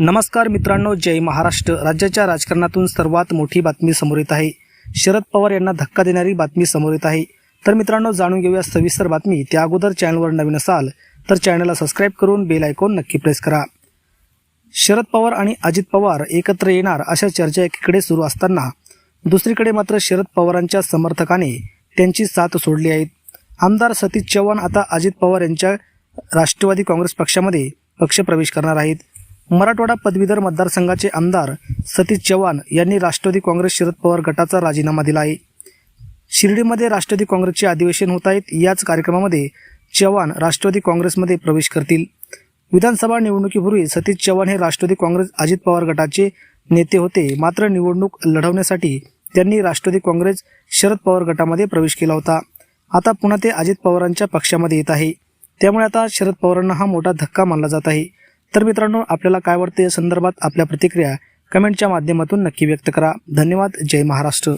नमस्कार मित्रांनो जय महाराष्ट्र. राज्याच्या राजकारणातून सर्वात मोठी बातमी समोर येत आहे. शरद पवार यांना धक्का देणारी बातमी समोर येत आहे. तर मित्रांनो जाणून घेऊया सविस्तर बातमी. त्या अगोदर चॅनलवर नवीन असाल तर चॅनलला सबस्क्राईब करून बेल आयकॉन नक्की प्रेस करा. शरद पवार आणि अजित पवार एकत्र येणार अशा चर्चा एकीकडे सुरू असताना दुसरीकडे मात्र शरद पवारांच्या समर्थकाने त्यांची साथ सोडली आहे. आमदार सतीश चव्हाण आता अजित पवार यांच्या राष्ट्रवादी काँग्रेस पक्षामध्ये पक्षप्रवेश करणार आहेत. मराठवाडा पदवीधर मतदारसंघाचे आमदार सतीश चव्हाण यांनी राष्ट्रवादी काँग्रेस शरद पवार गटाचा राजीनामा दिला आहे. शिर्डीमध्ये राष्ट्रवादी काँग्रेसचे अधिवेशन होत आहेत. याच कार्यक्रमामध्ये चव्हाण राष्ट्रवादी काँग्रेसमध्ये प्रवेश करतील. विधानसभा निवडणुकीपूर्वी सतीश चव्हाण हे राष्ट्रवादी काँग्रेस अजित पवार गटाचे नेते होते. मात्र निवडणूक लढवण्यासाठी त्यांनी राष्ट्रवादी काँग्रेस शरद पवार गटामध्ये प्रवेश केला होता. आता पुन्हा ते अजित पवारांच्या पक्षामध्ये येत आहे. त्यामुळे आता शरद पवारांना हा मोठा धक्का मानला जात आहे. तर मित्रांनो आपल्याला काय वाटते या संदर्भात आपल्या प्रतिक्रिया कमेंटच्या माध्यमातून नक्की व्यक्त करा. धन्यवाद. जय महाराष्ट्र.